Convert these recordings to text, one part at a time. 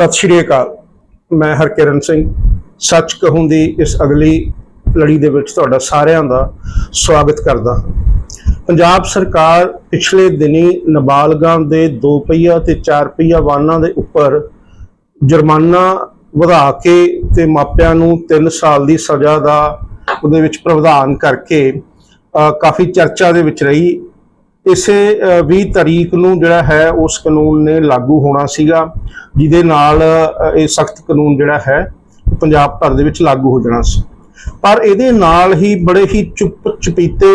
ਸਤਿ ਸ਼੍ਰੀ ਅਕਾਲ। ਮੈਂ ਹਰਕਿਰਨ ਸਿੰਘ। ਸੱਚ ਕਹੂੰ ਦੀ ਇਸ ਅਗਲੀ ਲੜੀ ਦੇ ਵਿੱਚ ਤੁਹਾਡਾ ਸਾਰਿਆਂ ਦਾ ਸਵਾਗਤ ਕਰਦਾ ਹਾਂ। ਪੰਜਾਬ ਸਰਕਾਰ ਪਿਛਲੇ ਦਿਨੀ ਨਾਬਾਲਗਾਂ ਦੇ 2 ਪਹੀਆ ਤੇ 4 ਪਹੀਆ ਵਾਹਨਾਂ ਦੇ ਉੱਪਰ ਜੁਰਮਾਨਾ ਵਧਾ ਕੇ ਤੇ ਮਾਪਿਆਂ ਨੂੰ 3 ਸਾਲ ਦੀ ਸਜ਼ਾ ਦਾ ਉਹਦੇ ਵਿੱਚ ਪ੍ਰਵਧਾਨ ਕਰਕੇ ਕਾਫੀ ਚਰਚਾ ਦੇ ਵਿੱਚ ਰਹੀ। ਇਸੇ ਅ, 20 ਤਾਰੀਖ ਨੂੰ ਜਿਹੜਾ ਹੈ ਉਸ ਕਾਨੂੰਨ ਨੇ ਲਾਗੂ ਹੋਣਾ ਸੀਗਾ ਜਿਹਦੇ ਨਾਲ ਇਹ ਸਖਤ ਕਾਨੂੰਨ ਜਿਹੜਾ ਹੈ ਪੰਜਾਬ ਭਰ ਦੇ ਵਿੱਚ ਲਾਗੂ ਹੋ ਜਾਣਾ ਸੀ। ਪਰ ਇਹਦੇ ਨਾਲ ਹੀ ਬੜੇ ਹੀ ਚੁੱਪ ਚਪੀਤੇ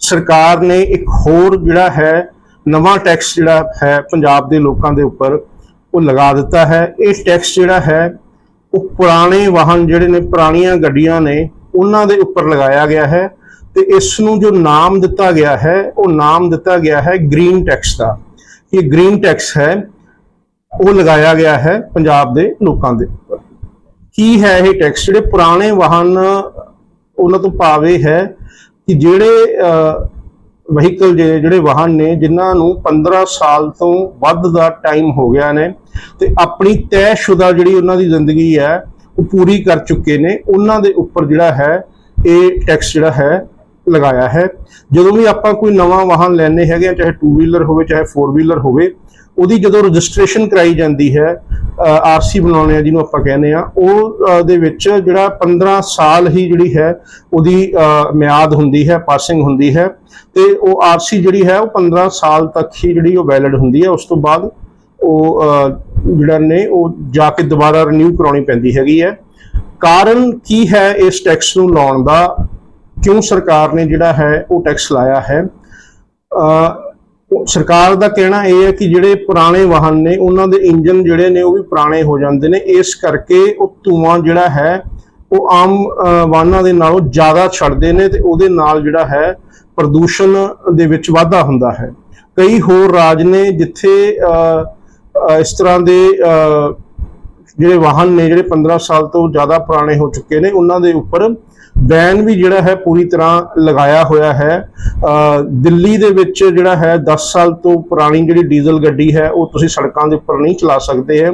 ਸਰਕਾਰ ਨੇ ਇੱਕ ਹੋਰ ਜਿਹੜਾ ਹੈ ਨਵਾਂ ਟੈਕਸ ਜਿਹੜਾ ਹੈ ਪੰਜਾਬ ਦੇ ਲੋਕਾਂ ਦੇ ਉੱਪਰ ਉਹ ਲਗਾ ਦਿੱਤਾ ਹੈ। ਇਹ ਟੈਕਸ ਜਿਹੜਾ ਹੈ ਉਹ ਪੁਰਾਣੇ ਵਾਹਨ ਜਿਹੜੇ ਨੇ ਪੁਰਾਣੀਆਂ ਗੱਡੀਆਂ ਨੇ ਉਹਨਾਂ ਦੇ ਉੱਪਰ ਲਗਾਇਆ ਗਿਆ ਹੈ। ਤੇ ਇਸ ਨੂੰ ਜੋ ਨਾਮ ਦਿੱਤਾ ਗਿਆ ਹੈ, ਉਹ ਨਾਮ ਦਿੱਤਾ ਗਿਆ ਹੈ ਗ੍ਰੀਨ ਟੈਕਸ ਦਾ। ਇਹ ਗ੍ਰੀਨ ਟੈਕਸ ਹੈ, ਉਹ ਲਗਾਇਆ ਗਿਆ ਹੈ ਪੰਜਾਬ ਦੇ ਲੋਕਾਂ ਦੇ ਉੱਪਰ। ਕੀ ਹੈ ਇਹ ਟੈਕਸ? ਜਿਹੜੇ ਪੁਰਾਣੇ ਵਾਹਨ ਉਹਨਾਂ ਤੋਂ ਭਾਵੇਂ ਹੈ ਕਿ ਜਿਹੜੇ ਵਹੀਕਲ ਜਿਹੜੇ ਵਾਹਨ ਨੇ, ਜਿਨ੍ਹਾਂ ਨੂੰ 15 ਸਾਲ ਤੋਂ ਵੱਧ ਦਾ ਟਾਈਮ ਹੋ ਗਿਆ ਨੇ ਤੇ ਆਪਣੀ ਤੈਅਸ਼ੁਦਾ ਜਿਹੜੀ ਉਹਨਾਂ ਦੀ ਜ਼ਿੰਦਗੀ ਹੈ, ਉਹ ਪੂਰੀ ਕਰ ਚੁੱਕੇ ਨੇ। ਉਹਨਾਂ ਦੇ ਉੱਪਰ ਜਿਹੜਾ ਹੈ, ਇਹ ਟੈਕਸ ਜਿਹੜਾ ਹੈ ਲਗਾਇਆ ਹੈ। ਜਦੋਂ ਵੀ ਆਪਾਂ ਕੋਈ ਨਵਾਂ ਵਾਹਨ ਲੈਣੇ ਹੈਗੇ ਆ, ਚਾਹੇ 2 ਵੀਲਰ ਹੋਵੇ ਚਾਹੇ 4 ਵੀਲਰ ਹੋਵੇ ਉਹਦੀ ਜਦੋਂ ਰਜਿਸਟ੍ਰੇਸ਼ਨ ਕਰਾਈ ਜਾਂਦੀ ਹੈ ਆਰਸੀ ਬਣਾਉਣੇ ਆ ਜਿਹਨੂੰ ਆਪਾਂ ਕਹਿੰਦੇ ਆ ਉਹ ਦੇ ਵਿੱਚ ਜਿਹੜਾ 15 ਸਾਲ ਹੀ ਜਿਹੜੀ ਹੈ ਉਹਦੀ ਮਿਆਦ ਹੁੰਦੀ ਹੈ ਪਾਸਿੰਗ ਹੁੰਦੀ ਹੈ ਤੇ ਉਹ ਆਰਸੀ ਜਿਹੜੀ ਹੈ ਉਹ 15 ਸਾਲ ਤੱਕ ਹੀ ਜਿਹੜੀ ਉਹ ਵੈਲਿਡ ਹੁੰਦੀ ਹੈ। ਉਸ ਤੋਂ ਬਾਅਦ ਉਹ ਜਿਹੜਾ ਨੇ ਉਹ ਜਾ ਕੇ ਦੁਬਾਰਾ ਰੀਨਿਊ ਕਰਾਉਣੀ ਪੈਂਦੀ ਹੈਗੀ ਹੈ। ਕਾਰਨ ਕੀ ਹੈ ਇਸ ਟੈਕਸ ਨੂੰ ਲਾਉਣ ਦਾ? ਕਿਉਂ ਸਰਕਾਰ ਨੇ ਜਿਹੜਾ ਹੈ ਉਹ ਟੈਕਸ ਲਾਇਆ ਹੈ? ਸਰਕਾਰ ਦਾ ਕਹਿਣਾ ਇਹ ਹੈ ਕਿ ਜਿਹੜੇ ਪੁਰਾਣੇ ਵਾਹਨ ਨੇ, ਉਹਨਾਂ ਦੇ ਇੰਜਨ ਜਿਹੜੇ ਨੇ ਉਹ ਵੀ ਪੁਰਾਣੇ ਹੋ ਜਾਂਦੇ ਨੇ। ਇਸ ਕਰਕੇ ਉਹ ਧੂਆਂ ਜਿਹੜਾ ਹੈ, ਉਹ ਆਮ ਵਾਹਨਾਂ ਦੇ ਨਾਲੋਂ ਜ਼ਿਆਦਾ ਛੱਡਦੇ ਨੇ ਤੇ ਉਹਦੇ ਨਾਲ ਜਿਹੜਾ ਹੈ ਪ੍ਰਦੂਸ਼ਣ ਦੇ ਵਿੱਚ ਵਾਧਾ ਹੁੰਦਾ ਹੈ। ਕਈ ਹੋਰ ਰਾਜ ਨੇ ਜਿੱਥੇ ਇਸ ਤਰ੍ਹਾਂ ਦੇ ਜਿਹੜੇ ਵਾਹਨ ਨੇ, ਜਿਹੜੇ 15 ਸਾਲ ਤੋਂ ਜ਼ਿਆਦਾ ਪੁਰਾਣੇ ਹੋ ਚੁੱਕੇ ਨੇ, ਉਹਨਾਂ ਦੇ ਉੱਪਰ ਬੈਨ ਵੀ ਜਿਹੜਾ ਹੈ ਪੂਰੀ ਤਰ੍ਹਾਂ ਲਗਾਇਆ ਹੋਇਆ ਹੈ। ਦਿੱਲੀ ਦੇ ਵਿੱਚ ਜਿਹੜਾ ਹੈ 10 ਸਾਲ ਤੋਂ ਪੁਰਾਣੀ ਜਿਹੜੀ ਡੀਜ਼ਲ ਗੱਡੀ ਹੈ, ਉਹ ਤੁਸੀਂ ਸੜਕਾਂ ਦੇ ਉੱਪਰ ਨਹੀਂ ਚਲਾ ਸਕਦੇ। ਹੈ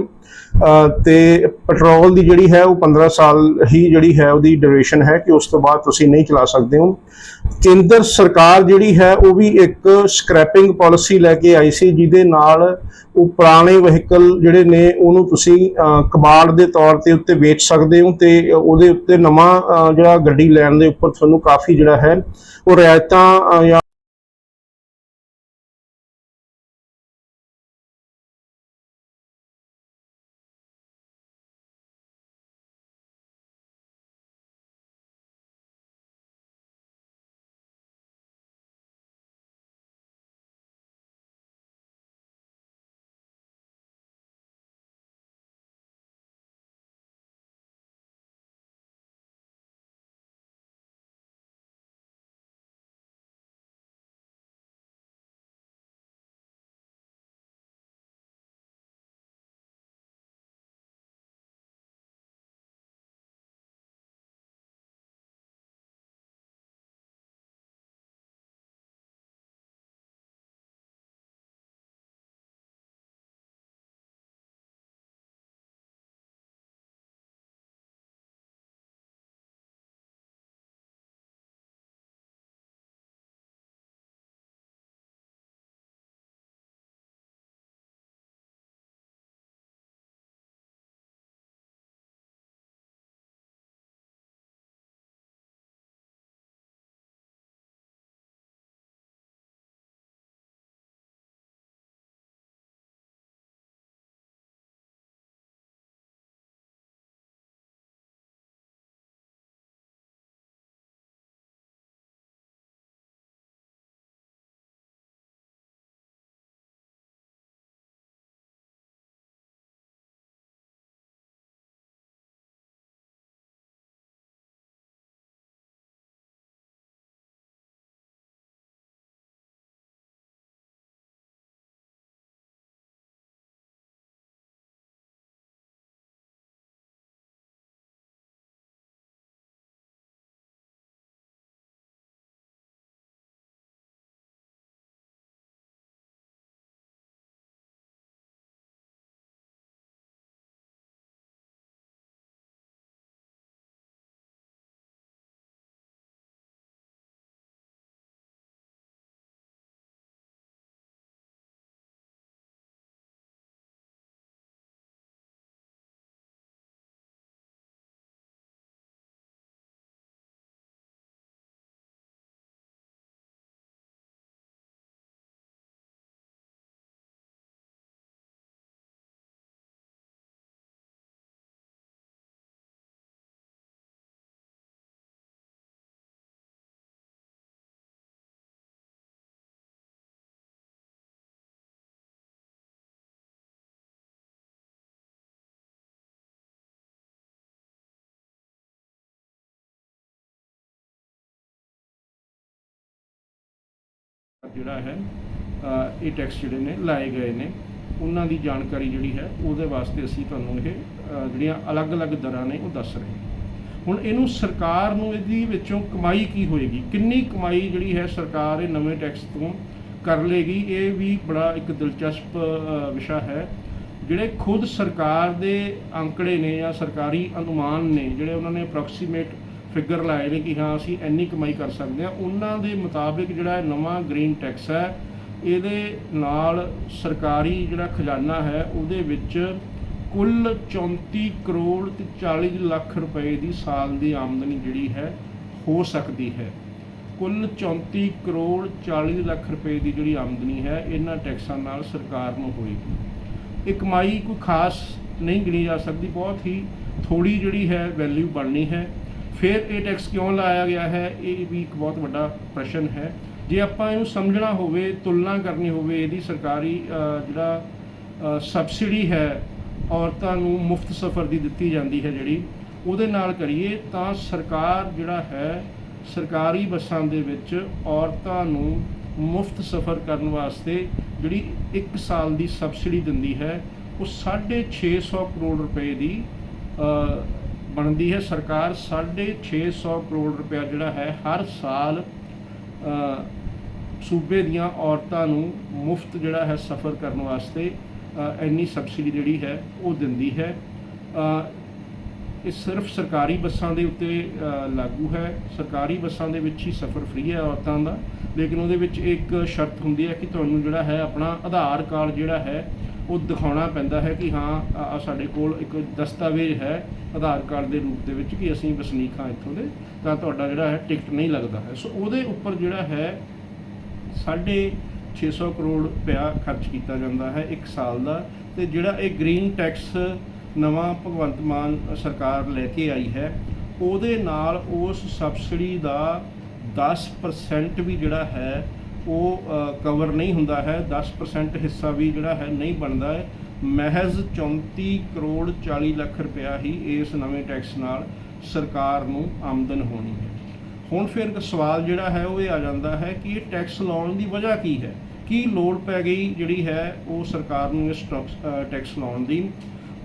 ਤੇ ਪੈਟਰੋਲ ਦੀ ਜਿਹੜੀ ਹੈ ਉਹ 15 ਸਾਲ ਹੀ ਜਿਹੜੀ ਹੈ ਉਹਦੀ ਡਿਊਰੇਸ਼ਨ ਹੈ ਕਿ ਉਸ ਤੋਂ ਬਾਅਦ ਤੁਸੀਂ ਨਹੀਂ ਚਲਾ ਸਕਦੇ ਹੋ। ਕੇਂਦਰ ਸਰਕਾਰ ਜਿਹੜੀ ਹੈ ਉਹ ਵੀ ਇੱਕ ਸਕ੍ਰੈਪਿੰਗ ਪਾਲਿਸੀ ਲੈ ਕੇ ਆਈ ਸੀ ਜਿਹਦੇ ਨਾਲ ਉਹ ਪੁਰਾਣੇ ਵਹੀਕਲ ਜਿਹੜੇ ਨੇ ਉਹਨੂੰ ਤੁਸੀਂ ਕਬਾੜ ਦੇ ਤੌਰ ਤੇ ਉੱਤੇ ਵੇਚ ਸਕਦੇ ਹੋ ਤੇ ਉਹਦੇ ਉੱਤੇ ਨਵਾਂ ਜਿਹੜਾ ਗੱਡੀ ਲੈਣ ਦੇ ਉੱਪਰ ਤੁਹਾਨੂੰ ਕਾਫੀ ਜਿਹੜਾ ਹੈ ਉਹ ਰਿਆਇਤਾਂ ਜਾਂ ਜਿਹੜਾ ਹੈ ਇਹ ਟੈਕਸ ਜਿਹੜੇ ਨੇ, ਲਾਏ ਗਏ ਨੇ। ਉਹਨਾਂ ਦੀ ਜਾਣਕਾਰੀ ਜਿਹੜੀ ਹੈ, ਉਹਦੇ ਵਾਸਤੇ ਅਸੀਂ ਤੁਹਾਨੂੰ ਇਹ ਜਿਹੜੀਆਂ ਅਲੱਗ-ਅਲੱਗ ਦਰਾਂ ਨੇ, ਉਹ ਦੱਸ ਰਹੇ ਹਾਂ। ਹੁਣ ਇਹਨੂੰ ਸਰਕਾਰ ਨੂੰ ਇਹਦੀ ਵਿੱਚੋਂ ਕਮਾਈ ਕੀ ਹੋਏਗੀ? ਕਿੰਨੀ ਕਮਾਈ ਜਿਹੜੀ ਹੈ ਸਰਕਾਰ ਇਹ ਨਵੇਂ ਟੈਕਸ ਤੋਂ ਕਰ ਲੇਗੀ ਇਹ ਵੀ ਬੜਾ ਇੱਕ ਦਿਲਚਸਪ ਵਿਸ਼ਾ ਹੈ। ਜਿਹੜੇ ਖੁਦ ਸਰਕਾਰ ਦੇ ਅੰਕੜੇ ਨੇ ਜਾਂ ਸਰਕਾਰੀ ਅਨੁਮਾਨ ਨੇ, ਜਿਹੜੇ ਉਹਨਾਂ ਨੇ ਅਪਰੋਕਸੀਮੇਟ ਫਿਗਰ ਲਾਏ ਨੇ ਕਿ ਹਾਂ, ਅਸੀਂ ਇੰਨੀ ਕਮਾਈ ਕਰ ਸਕਦੇ ਹਾਂ। ਉਹਨਾਂ ਦੇ ਮੁਤਾਬਿਕ ਜਿਹੜਾ ਨਵਾਂ ਗ੍ਰੀਨ ਟੈਕਸ ਹੈ, ਇਹਦੇ ਨਾਲ ਸਰਕਾਰੀ ਜਿਹੜਾ ਖਜ਼ਾਨਾ ਹੈ, ਉਹਦੇ ਵਿੱਚ ਕੁੱਲ 34 ਕਰੋੜ ਤੇ 40 ਲੱਖ ਰੁਪਏ ਦੀ ਸਾਲ ਦੀ ਆਮਦਨੀ ਜਿਹੜੀ ਹੈ, ਹੋ ਸਕਦੀ ਹੈ। ਕੁੱਲ 34 ਕਰੋੜ 40 ਲੱਖ ਰੁਪਏ ਦੀ ਜਿਹੜੀ ਆਮਦਨੀ ਹੈ, ਇਹਨਾਂ ਟੈਕਸਾਂ ਨਾਲ ਸਰਕਾਰ ਨੂੰ ਹੋਏਗੀ। ਇਹ ਕਮਾਈ ਕੋਈ ਖਾਸ ਨਹੀਂ ਗਿਣੀ ਜਾ ਸਕਦੀ, ਬਹੁਤ ਹੀ ਥੋੜੀ ਜਿਹੜੀ ਹੈ ਵੈਲਿਊ ਬਣਨੀ ਹੈ। ਫਿਰ ਇਹ ਟੈਕਸ ਕਿਉਂ ਲਾਇਆ ਗਿਆ ਹੈ? ਇਹ ਵੀ ਇੱਕ ਬਹੁਤ ਵੱਡਾ ਪ੍ਰਸ਼ਨ ਹੈ। ਜੇ ਆਪਾਂ ਇਹਨੂੰ ਸਮਝਣਾ ਹੋਵੇ, ਤੁਲਨਾ ਕਰਨੀ ਹੋਵੇ, ਇਹਦੀ ਸਰਕਾਰੀ ਜਿਹੜਾ ਸਬਸਿਡੀ ਹੈ, ਔਰਤਾਂ ਨੂੰ ਮੁਫਤ ਸਫ਼ਰ ਦੀ ਦਿੱਤੀ ਜਾਂਦੀ ਹੈ ਜਿਹੜੀ, ਉਹਦੇ ਨਾਲ ਕਰੀਏ ਤਾਂ ਸਰਕਾਰ ਜਿਹੜਾ ਹੈ, ਸਰਕਾਰੀ ਬੱਸਾਂ ਦੇ ਵਿੱਚ ਔਰਤਾਂ ਨੂੰ ਮੁਫਤ ਸਫ਼ਰ ਕਰਨ ਵਾਸਤੇ ਜਿਹੜੀ 1 ਸਾਲ ਦੀ ਸਬਸਿਡੀ ਦਿੰਦੀ ਹੈ, ਉਹ 650 ਕਰੋੜ ਰੁਪਏ ਦੀ ਬਣਦੀ ਹੈ। ਸਰਕਾਰ 650 ਕਰੋੜ ਰੁਪਇਆ ਜਿਹੜਾ ਹੈ, ਹਰ ਸਾਲ ਸੂਬੇ ਦੀਆਂ ਔਰਤਾਂ ਨੂੰ ਮੁਫਤ ਜਿਹੜਾ ਹੈ ਸਫ਼ਰ ਕਰਨ ਵਾਸਤੇ ਇੰਨੀ ਸਬਸਿਡੀ ਜਿਹੜੀ ਹੈ ਉਹ ਦਿੰਦੀ ਹੈ। ਇਹ ਸਿਰਫ ਸਰਕਾਰੀ ਬੱਸਾਂ ਦੇ ਉੱਤੇ ਲਾਗੂ ਹੈ। ਸਰਕਾਰੀ ਬੱਸਾਂ ਦੇ ਵਿੱਚ ਹੀ ਸਫ਼ਰ ਫ੍ਰੀ ਹੈ ਔਰਤਾਂ ਦਾ। ਲੇਕਿਨ ਉਹਦੇ ਵਿੱਚ ਇੱਕ ਸ਼ਰਤ ਹੁੰਦੀ ਹੈ ਕਿ ਤੁਹਾਨੂੰ ਜਿਹੜਾ ਹੈ ਆਪਣਾ ਆਧਾਰ ਕਾਰਡ ਜਿਹੜਾ ਹੈ ਉਹ ਦਿਖਾਉਣਾ ਪੈਂਦਾ ਹੈ ਕਿ ਹਾਂ ਸਾਡੇ ਕੋਲ ਇੱਕ ਦਸਤਾਵੇਜ਼ ਹੈ ਆਧਾਰ ਕਾਰਡ ਦੇ ਰੂਪ ਦੇ ਵਿੱਚ ਕਿ ਅਸੀਂ ਵਸਨੀਕ ਹਾਂ ਇੱਥੋਂ ਦੇ, ਤਾਂ ਤੁਹਾਡਾ ਜਿਹੜਾ ਹੈ ਟਿਕਟ ਨਹੀਂ ਲੱਗਦਾ ਹੈ। ਸੋ ਉਹਦੇ ਉੱਪਰ ਜਿਹੜਾ ਹੈ, ਸਾਢੇ 600 ਕਰੋੜ ਰੁਪਇਆ ਖਰਚ ਕੀਤਾ ਜਾਂਦਾ ਹੈ ਇੱਕ ਸਾਲ ਦਾ। ਤੇ ਜਿਹੜਾ ਇਹ ਗ੍ਰੀਨ ਟੈਕਸ ਨਵਾਂ ਭਗਵੰਤ ਮਾਨ ਸਰਕਾਰ ਲੈ ਕੇ ਆਈ ਹੈ, ਉਹਦੇ ਨਾਲ ਉਸ ਸਬਸਿਡੀ ਦਾ 10% ਵੀ ਜਿਹੜਾ ਹੈ ਉਹ ਕਵਰ ਨਹੀਂ ਹੁੰਦਾ ਹੈ। 10% ਹਿੱਸਾ ਵੀ ਜਿਹੜਾ ਹੈ ਨਹੀਂ ਬਣਦਾ ਹੈ। ਮਹਿਜ਼ 34 ਕਰੋੜ 40 ਲੱਖ ਰੁਪਇਆ ਹੀ ਇਸ ਨਵੇਂ ਟੈਕਸ ਨਾਲ ਸਰਕਾਰ ਨੂੰ ਆਮਦਨ ਹੋਣੀ ਹੈ। ਹੁਣ ਫਿਰ ਇੱਕ ਸਵਾਲ ਜਿਹੜਾ ਹੈ, ਉਹ ਇਹ ਆ ਜਾਂਦਾ ਹੈ ਕਿ ਇਹ ਟੈਕਸ ਲਾਉਣ ਦੀ ਵਜ੍ਹਾ ਕੀ ਹੈ? ਕੀ ਲੋੜ ਪੈ ਗਈ ਜਿਹੜੀ ਹੈ, ਉਹ ਸਰਕਾਰ ਨੂੰ ਇਸ ਟੈਕਸ ਲਾਉਣ ਦੀ?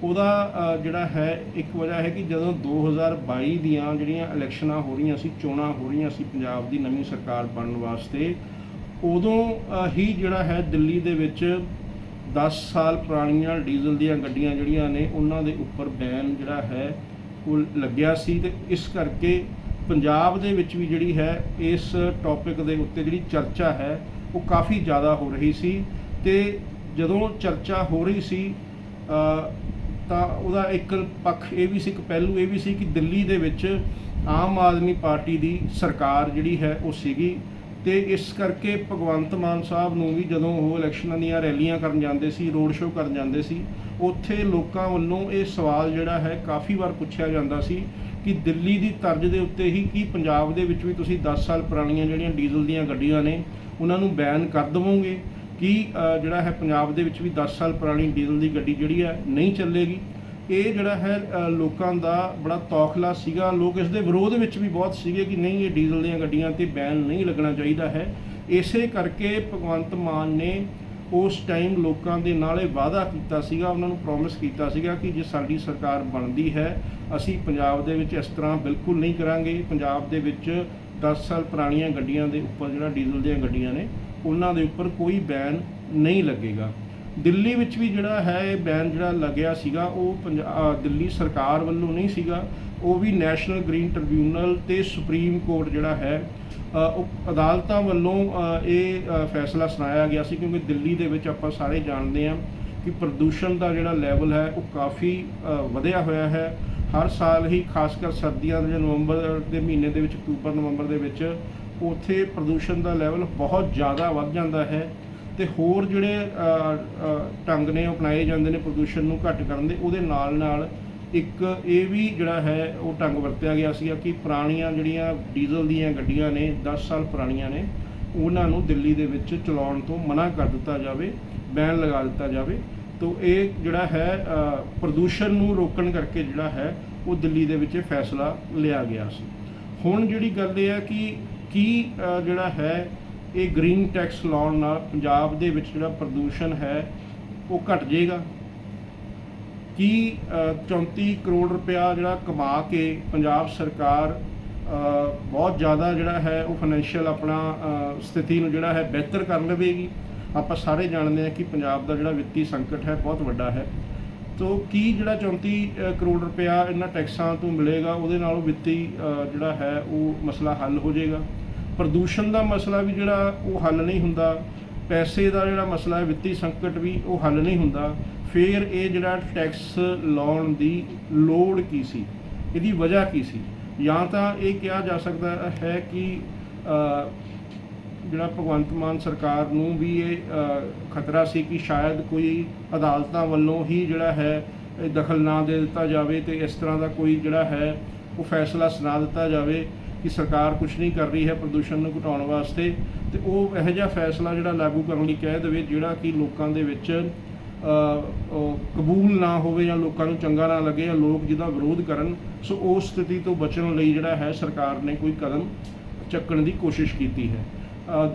ਉਹਦਾ ਜਿਹੜਾ ਹੈ, ਇੱਕ ਵਜ੍ਹਾ ਹੈ ਕਿ ਜਦੋਂ 2022 ਦੀਆਂ ਜਿਹੜੀਆਂ ਇਲੈਕਸ਼ਨਾਂ ਹੋ ਰਹੀਆਂ ਸੀ, ਚੋਣਾਂ ਹੋ ਰਹੀਆਂ ਸੀ ਪੰਜਾਬ ਦੀ ਨਵੀਂ ਸਰਕਾਰ ਬਣਨ ਵਾਸਤੇ ਉਦੋਂ ਹੀ ਜਿਹੜਾ ਹੈ ਦਿੱਲੀ ਦੇ ਵਿੱਚ 10 ਸਾਲ ਪੁਰਾਣੀਆਂ ਡੀਜ਼ਲ ਦੀਆਂ ਗੱਡੀਆਂ ਜਿਹੜੀਆਂ ਨੇ, ਉਹਨਾਂ ਦੇ ਉੱਪਰ ਬੈਨ ਜਿਹੜਾ ਹੈ, ਉਹ ਲੱਗਿਆ ਸੀ ਤੇ ਇਸ ਕਰਕੇ ਪੰਜਾਬ ਦੇ ਵਿੱਚ ਵੀ ਜਿਹੜੀ ਹੈ, ਇਸ ਟੌਪਿਕ ਦੇ ਉੱਤੇ ਜਿਹੜੀ ਚਰਚਾ ਹੈ, ਉਹ ਕਾਫੀ ਜ਼ਿਆਦਾ ਹੋ ਰਹੀ ਸੀ ਤੇ ਜਦੋਂ ਚਰਚਾ ਹੋ ਰਹੀ ਸੀ ਤਾਂ ਉਹਦਾ ਇੱਕ ਪੱਖ ਇਹ ਵੀ ਸੀ, ਇੱਕ ਪਹਿਲੂ ਇਹ ਵੀ ਸੀ ਕਿ ਦਿੱਲੀ ਦੇ ਵਿੱਚ ਆਮ ਆਦਮੀ ਪਾਰਟੀ ਦੀ ਸਰਕਾਰ ਜਿਹੜੀ ਹੈ, ਉਹ ਸੀਗੀ ਤੇ ਇਸ ਕਰਕੇ ਭਗਵੰਤ ਮਾਨ ਸਾਹਿਬ ਨੂੰ ਵੀ ਜਦੋਂ ਉਹ ਇਲੈਕਸ਼ਨਾਂ ਦੀਆਂ ਰੈਲੀਆਂ ਕਰਨ ਜਾਂਦੇ ਸੀ, ਰੋਡ ਸ਼ੋਅ ਕਰਨ ਜਾਂਦੇ ਸੀ, ਉੱਥੇ ਲੋਕਾਂ ਵੱਲੋਂ ਇਹ ਸਵਾਲ ਜਿਹੜਾ ਹੈ ਕਾਫੀ ਵਾਰ ਪੁੱਛਿਆ ਜਾਂਦਾ ਸੀ ਕਿ ਦਿੱਲੀ ਦੀ ਤਰਜ਼ ਦੇ ਉੱਤੇ ਹੀ ਕੀ ਪੰਜਾਬ ਦੇ ਵਿੱਚ ਵੀ ਤੁਸੀਂ 10 ਸਾਲ ਪੁਰਾਣੀਆਂ ਜਿਹੜੀਆਂ ਡੀਜ਼ਲ ਦੀਆਂ ਗੱਡੀਆਂ ਨੇ, ਉਹਨਾਂ ਨੂੰ ਬੈਨ ਕਰ ਦੇਵੋਗੇ? ਕਿ ਜਿਹੜਾ ਹੈ ਪੰਜਾਬ ਦੇ ਵਿੱਚ ਵੀ 10 ਸਾਲ ਪੁਰਾਣੀ ਡੀਜ਼ਲ ਦੀ ਗੱਡੀ ਜਿਹੜੀ ਹੈ ਨਹੀਂ ਚੱਲੇਗੀ? ਇਹ ਜਿਹੜਾ ਹੈ ਲੋਕਾਂ ਦਾ ਬੜਾ ਤੌਖਲਾ ਸੀਗਾ। ਲੋਕ ਇਸ ਦੇ ਵਿਰੋਧ ਵਿੱਚ ਵੀ ਬਹੁਤ ਸੀਗੇ ਕਿ ਨਹੀਂ, ਇਹ ਡੀਜ਼ਲ ਦੀਆਂ ਗੱਡੀਆਂ ਤੇ ਬੈਨ ਨਹੀਂ ਲੱਗਣਾ ਚਾਹੀਦਾ ਹੈ। ਇਸੇ ਕਰਕੇ ਭਗਵੰਤ ਮਾਨ ਨੇ ਉਸ ਟਾਈਮ ਲੋਕਾਂ ਦੇ ਨਾਲ ਇਹ ਵਾਅਦਾ ਕੀਤਾ ਸੀਗਾ, ਉਹਨਾਂ ਨੂੰ ਪ੍ਰੋਮਿਸ ਕੀਤਾ ਸੀਗਾ ਕਿ ਜੇ ਸਾਡੀ ਸਰਕਾਰ ਬਣਦੀ ਹੈ, ਅਸੀਂ ਪੰਜਾਬ ਦੇ ਵਿੱਚ ਇਸ ਤਰ੍ਹਾਂ ਬਿਲਕੁਲ ਨਹੀਂ ਕਰਾਂਗੇ। ਪੰਜਾਬ ਦੇ ਵਿੱਚ 10 ਸਾਲ ਪੁਰਾਣੀਆਂ ਗੱਡੀਆਂ ਦੇ ਉੱਪਰ, ਜਿਹੜਾ ਡੀਜ਼ਲ ਦੀਆਂ ਗੱਡੀਆਂ ਨੇ, ਉਹਨਾਂ ਦੇ ਉੱਪਰ ਕੋਈ ਬੈਨ ਨਹੀਂ ਲੱਗੇਗਾ। ਦਿੱਲੀ ਵਿੱਚ ਵੀ ਜਿਹੜਾ ਹੈ, ਇਹ ਬੈਨ ਜਿਹੜਾ ਲੱਗਿਆ ਸੀਗਾ, ਉਹ ਪੰਜਾ- ਦਿੱਲੀ ਸਰਕਾਰ ਵੱਲੋਂ ਨਹੀਂ ਸੀਗਾ। ਉਹ ਵੀ ਨੈਸ਼ਨਲ ਗ੍ਰੀਨ ਟ੍ਰਿਬਿਊਨਲ ਤੇ ਸੁਪਰੀਮ ਕੋਰਟ ਜਿਹੜਾ ਹੈ ਉਹ ਅਦਾਲਤਾਂ ਵੱਲੋਂ ਇਹ ਫੈਸਲਾ ਸੁਣਾਇਆ ਗਿਆ ਸੀ, ਕਿਉਂਕਿ ਦਿੱਲੀ ਦੇ ਵਿੱਚ ਆਪਾਂ ਸਾਰੇ ਜਾਣਦੇ ਹਾਂ ਕਿ ਪ੍ਰਦੂਸ਼ਣ ਦਾ ਜਿਹੜਾ ਲੈਵਲ ਹੈ, ਉਹ ਕਾਫੀ ਵਧਿਆ ਹੋਇਆ ਹੈ। ਹਰ ਸਾਲ ਹੀ ਖਾਸ ਕਰ ਸਰਦੀਆਂ ਦੇ ਨਵੰਬਰ ਦੇ ਮਹੀਨੇ ਦੇ ਵਿੱਚ, ਅਕਤੂਬਰ, ਨਵੰਬਰ ਦੇ ਵਿੱਚ, ਉੱਥੇ ਪ੍ਰਦੂਸ਼ਣ ਦਾ ਲੈਵਲ ਬਹੁਤ ਜ਼ਿਆਦਾ ਵੱਧ ਜਾਂਦਾ ਹੈ। ਤੇ ਹੋਰ ਜਿਹੜੇ ਢੰਗ ਨੇ ਅਪਣਾਏ ਜਾਂਦੇ ਨੇ ਪ੍ਰਦੂਸ਼ਣ ਨੂੰ ਘੱਟ ਕਰਨ ਦੇ, ਉਹਦੇ ਨਾਲ ਨਾਲ ਇੱਕ ਇਹ ਵੀ ਜਿਹੜਾ ਹੈ, ਉਹ ਢੰਗ ਵਰਤਿਆ ਗਿਆ ਸੀਗਾ ਕਿ ਪੁਰਾਣੀਆਂ ਜਿਹੜੀਆਂ ਡੀਜ਼ਲ ਦੀਆਂ ਗੱਡੀਆਂ ਨੇ 10 ਸਾਲ ਪੁਰਾਣੀਆਂ ਨੇ, ਉਹਨਾਂ ਨੂੰ ਦਿੱਲੀ ਦੇ ਵਿੱਚ ਚਲਾਉਣ ਤੋਂ ਮਨਾ ਕਰ ਦਿੱਤਾ ਜਾਵੇ, ਬੈਨ ਲਗਾ ਦਿੱਤਾ ਜਾਵੇ। ਤੋਂ ਇਹ ਜਿਹੜਾ ਹੈ ਪ੍ਰਦੂਸ਼ਣ ਨੂੰ ਰੋਕਣ ਕਰਕੇ ਜਿਹੜਾ ਹੈ, ਉਹ ਦਿੱਲੀ ਦੇ ਵਿੱਚ ਇਹ ਫੈਸਲਾ ਲਿਆ ਗਿਆ ਸੀ। ਹੁਣ ਜਿਹੜੀ ਗੱਲ ਇਹ ਹੈ ਕਿ ਕੀ ਜਿਹੜਾ ਹੈ ਇਹ ਗ੍ਰੀਨ ਟੈਕਸ ਲਾਉਣ ਨਾਲ ਪੰਜਾਬ ਦੇ ਵਿੱਚ ਜਿਹੜਾ ਪ੍ਰਦੂਸ਼ਣ ਹੈ ਉਹ ਘਟ ਜਾਏਗਾ। ਕੀ ਅ, 34 ਕਰੋੜ ਰੁਪਇਆ ਜਿਹੜਾ ਕਮਾ ਕੇ ਪੰਜਾਬ ਸਰਕਾਰ ਬਹੁਤ ਜ਼ਿਆਦਾ ਜਿਹੜਾ ਹੈ ਉਹ ਫਾਈਨੈਂਸ਼ੀਅਲ ਆਪਣਾ ਸਥਿਤੀ ਨੂੰ ਜਿਹੜਾ ਹੈ ਬਿਹਤਰ ਕਰ ਲਵੇਗੀ। ਆਪਾਂ ਸਾਰੇ ਜਾਣਦੇ ਹਾਂ ਕਿ ਪੰਜਾਬ ਦਾ ਜਿਹੜਾ ਵਿੱਤੀ ਸੰਕਟ ਹੈ ਬਹੁਤ ਵੱਡਾ ਹੈ। ਤੋ ਕੀ ਜਿਹੜਾ 34 ਕਰੋੜ ਰੁਪਇਆ ਇਹਨਾਂ ਟੈਕਸਾਂ ਤੋਂ ਮਿਲੇਗਾ ਉਹਦੇ ਨਾਲ ਉਹ ਵਿੱਤੀ ਜਿਹੜਾ ਹੈ ਉਹ ਮਸਲਾ ਹੱਲ ਹੋ ਜਾਏਗਾ। ਪ੍ਰਦੂਸ਼ਣ ਦਾ ਮਸਲਾ ਵੀ ਜਿਹੜਾ ਉਹ ਹੱਲ ਨਹੀਂ ਹੁੰਦਾ, ਪੈਸੇ ਦਾ ਜਿਹੜਾ ਮਸਲਾ ਹੈ, ਵਿੱਤੀ ਸੰਕਟ ਵੀ ਉਹ ਹੱਲ ਨਹੀਂ ਹੁੰਦਾ, ਫਿਰ ਇਹ ਜਿਹੜਾ ਟੈਕਸ ਲਾਉਣ ਦੀ ਲੋੜ ਕੀ ਸੀ? ਇਹਦੀ ਵਜ੍ਹਾ ਕੀ ਸੀ? ਜਾਂ ਤਾਂ ਇਹ ਕਿਹਾ ਜਾ ਸਕਦਾ ਹੈ ਕਿ ਜਿਹੜਾ ਭਗਵੰਤ ਮਾਨ ਸਰਕਾਰ ਨੂੰ ਵੀ ਇਹ ਖਤਰਾ ਸੀ ਕਿ ਸ਼ਾਇਦ ਕੋਈ ਅਦਾਲਤਾਂ ਵੱਲੋਂ ਹੀ ਜਿਹੜਾ ਹੈ, ਇਹ ਦਖਲ ਨਾ ਦੇ ਦਿੱਤਾ ਜਾਵੇ ਤੇ ਇਸ ਤਰ੍ਹਾਂ ਦਾ ਕੋਈ ਜਿਹੜਾ ਹੈ, ਉਹ ਫੈਸਲਾ ਸੁਣਾ ਦਿੱਤਾ ਜਾਵੇ। ਕਿ ਸਰਕਾਰ ਕੁਝ ਨਹੀਂ ਕਰ ਰਹੀ ਹੈ ਪ੍ਰਦੂਸ਼ਣ ਨੂੰ ਘਟਾਉਣ ਵਾਸਤੇ, ਤੇ ਉਹ ਇਹੋ ਜਿਹਾ ਫੈਸਲਾ ਜਿਹੜਾ ਲਾਗੂ ਕਰਨ ਲਈ ਕਹਿ ਦੇਵੇ, ਜਿਹੜਾ ਕਿ ਲੋਕਾਂ ਦੇ ਵਿੱਚ ਕਬੂਲ ਨਾ ਹੋਵੇ ਜਾਂ ਲੋਕਾਂ ਨੂੰ ਚੰਗਾ ਨਾ ਲੱਗੇ ਜਾਂ ਲੋਕ ਜਿਹਦਾ ਵਿਰੋਧ ਕਰਨ, ਸੋ ਉਸ ਸਥਿਤੀ ਤੋਂ ਬਚਣ ਲਈ ਜਿਹੜਾ ਹੈ ਸਰਕਾਰ ਨੇ ਕੋਈ ਕਦਮ ਚੱਕਣ ਦੀ ਕੋਸ਼ਿਸ਼ ਕੀਤੀ ਹੈ।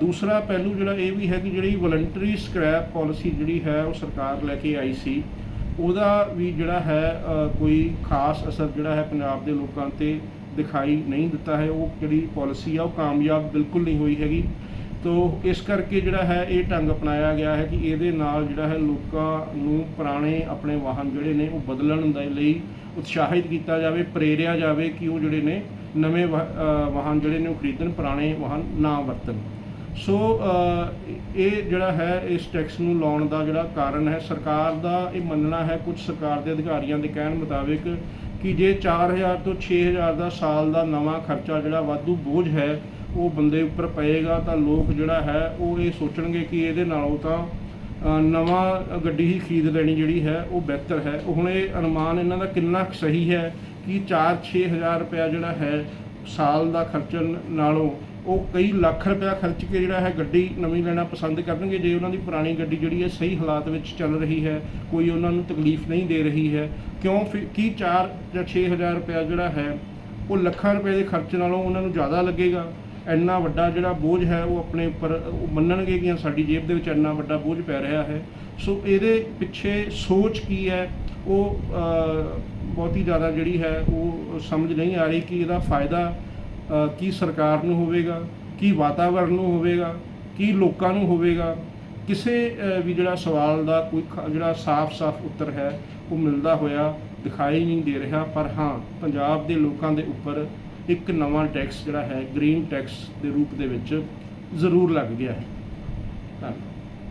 ਦੂਸਰਾ ਪਹਿਲੂ ਜਿਹੜਾ ਇਹ ਵੀ ਹੈ ਕਿ ਜਿਹੜੀ ਵਲੰਟਰੀ ਸਕ੍ਰੈਪ ਪਾਲਿਸੀ ਜਿਹੜੀ ਹੈ, ਉਹ ਸਰਕਾਰ ਲੈ ਕੇ ਆਈ ਸੀ, ਉਹਦਾ ਵੀ ਜਿਹੜਾ ਹੈ ਕੋਈ ਖਾਸ ਅਸਰ ਜਿਹੜਾ ਹੈ ਪੰਜਾਬ ਦੇ ਲੋਕਾਂ ਤੇ ਦਿਖਾਈ ਨਹੀਂ ਦਿੱਤਾ ਹੈ, ਉਹ ਜਿਹੜੀ ਪਾਲਿਸੀ ਆ, ਉਹ ਕਾਮਯਾਬ ਬਿਲਕੁਲ ਨਹੀਂ ਹੋਈ ਹੈਗੀ। ਤੋ ਇਸ ਕਰਕੇ ਜਿਹੜਾ ਹੈ, ਇਹ ਢੰਗ ਅਪਣਾਇਆ ਗਿਆ ਹੈ ਕਿ ਇਹਦੇ ਨਾਲ ਜਿਹੜਾ ਹੈ, ਲੋਕਾਂ ਨੂੰ ਪੁਰਾਣੇ ਆਪਣੇ ਵਾਹਨ ਜਿਹੜੇ ਨੇ, ਉਹ ਬਦਲਣ ਦੇ ਲਈ ਉਤਸ਼ਾਹਿਤ ਕੀਤਾ ਜਾਵੇ, ਪ੍ਰੇਰਿਆ ਜਾਵੇ ਕਿ ਉਹ ਜਿਹੜੇ ਨੇ, ਨਵੇਂ ਵਾਹ- ਵਾਹਨ ਜਿਹੜੇ ਨੇ, ਉਹ ਖਰੀਦਣ, ਪੁਰਾਣੇ ਵਾਹਨ ਨਾ ਵਰਤਣ। ਸੋ ਇਹ ਜਿਹੜਾ ਹੈ, ਇਸ ਟੈਕਸ ਨੂੰ ਲਾਉਣ ਦਾ ਜਿਹੜਾ ਕਾਰਨ ਹੈ, ਸਰਕਾਰ ਦਾ ਇਹ ਮੰਨਣਾ ਹੈ, ਕੁਝ ਸਰਕਾਰ ਦੇ ਅਧਿਕਾਰੀਆਂ ਦੇ ਕਹਿਣ ਮੁਤਾਬਿਕ ਕਿ ਜੇ 4000 ਤੋਂ 6000 ਦਾ ਸਾਲ ਦਾ ਨਵਾਂ ਖਰਚਾ ਜਿਹੜਾ ਵਾਧੂ ਬੋਝ ਹੈ, ਉਹ ਬੰਦੇ ਉੱਪਰ ਪਏਗਾ, ਤਾਂ ਲੋਕ ਜਿਹੜਾ ਹੈ, ਉਹ ਇਹ ਸੋਚਣਗੇ ਕਿ ਇਹਦੇ ਨਾਲੋਂ ਤਾਂ ਨਵਾਂ ਗੱਡੀ ਹੀ ਖਰੀਦ ਲੈਣੀ ਜਿਹੜੀ ਹੈ, ਉਹ ਬਿਹਤਰ ਹੈ। ਹੁਣ ਇਹ ਅਨੁਮਾਨ ਇਹਨਾਂ ਦਾ ਕਿੰਨਾ ਕੁ ਸਹੀ ਹੈ ਕਿ 4-6000 ਰੁਪਇਆ ਜਿਹੜਾ ਹੈ ਸਾਲ ਦਾ ਖਰਚਣ ਨਾਲੋਂ ਉਹ ਕਈ ਲੱਖ ਰੁਪਇਆ ਖਰਚ ਕੇ ਜਿਹੜਾ ਹੈ ਗੱਡੀ ਨਵੀਂ ਲੈਣਾ ਪਸੰਦ ਕਰਨਗੇ। ਜੇ ਉਹਨਾਂ ਦੀ ਪੁਰਾਣੀ ਗੱਡੀ ਜਿਹੜੀ ਹੈ ਸਹੀ ਹਾਲਾਤ ਵਿੱਚ ਚੱਲ ਰਹੀ ਹੈ, ਕੋਈ ਉਹਨਾਂ ਨੂੰ ਤਕਲੀਫ ਨਹੀਂ ਦੇ ਰਹੀ ਹੈ, ਕਿਉਂ ਫਿਰ- ਕੀ 4 ਜਾਂ 6000 ਰੁਪਇਆ ਜਿਹੜਾ ਹੈ, ਉਹ ਲੱਖਾਂ ਰੁਪਏ ਦੇ ਖਰਚ ਨਾਲੋਂ ਉਹਨਾਂ ਨੂੰ ਜ਼ਿਆਦਾ ਲੱਗੇਗਾ? ਇੰਨਾ ਵੱਡਾ ਜਿਹੜਾ ਬੋਝ ਹੈ ਉਹ ਆਪਣੇ ਉੱਪਰ, ਉਹ ਮੰਨਣਗੇ ਕਿ ਸਾਡੀ ਜੇਬ ਦੇ ਵਿੱਚ ਇੰਨਾ ਵੱਡਾ ਬੋਝ ਪੈ ਰਿਹਾ ਹੈ। ਸੋ ਇਹਦੇ ਪਿੱਛੇ ਸੋਚ ਕੀ ਹੈ? ਉਹ ਬਹੁਤੀ ਜ਼ਿਆਦਾ ਜਿਹੜੀ ਹੈ ਉਹ ਸਮਝ ਨਹੀਂ ਆ ਰਹੀ ਕਿ ਇਹਦਾ ਫਾਇਦਾ ਕੀ ਸਰਕਾਰ ਨੂੰ ਹੋਵੇਗਾ, ਕੀ ਵਾਤਾਵਰਣ ਨੂੰ ਹੋਵੇਗਾ, ਕੀ ਲੋਕਾਂ ਨੂੰ ਹੋਵੇਗਾ। ਕਿਸੇ ਵੀ ਜਿਹੜਾ ਸਵਾਲ ਦਾ ਕੋਈ ਜਿਹੜਾ ਸਾਫ਼-ਸਾਫ਼ ਉੱਤਰ ਹੈ, ਉਹ ਮਿਲਦਾ ਹੋਇਆ ਦਿਖਾਈ ਨਹੀਂ ਦੇ ਰਿਹਾ। ਪਰ ਹਾਂ, ਪੰਜਾਬ ਦੇ ਲੋਕਾਂ ਦੇ ਉੱਪਰ ਇੱਕ ਨਵਾਂ ਟੈਕਸ ਜਿਹੜਾ ਹੈ, ਗ੍ਰੀਨ ਟੈਕਸ ਦੇ ਰੂਪ ਦੇ ਵਿੱਚ ਜ਼ਰੂਰ ਲੱਗ ਗਿਆ ਹੈ। ਧੰਨਵਾਦ।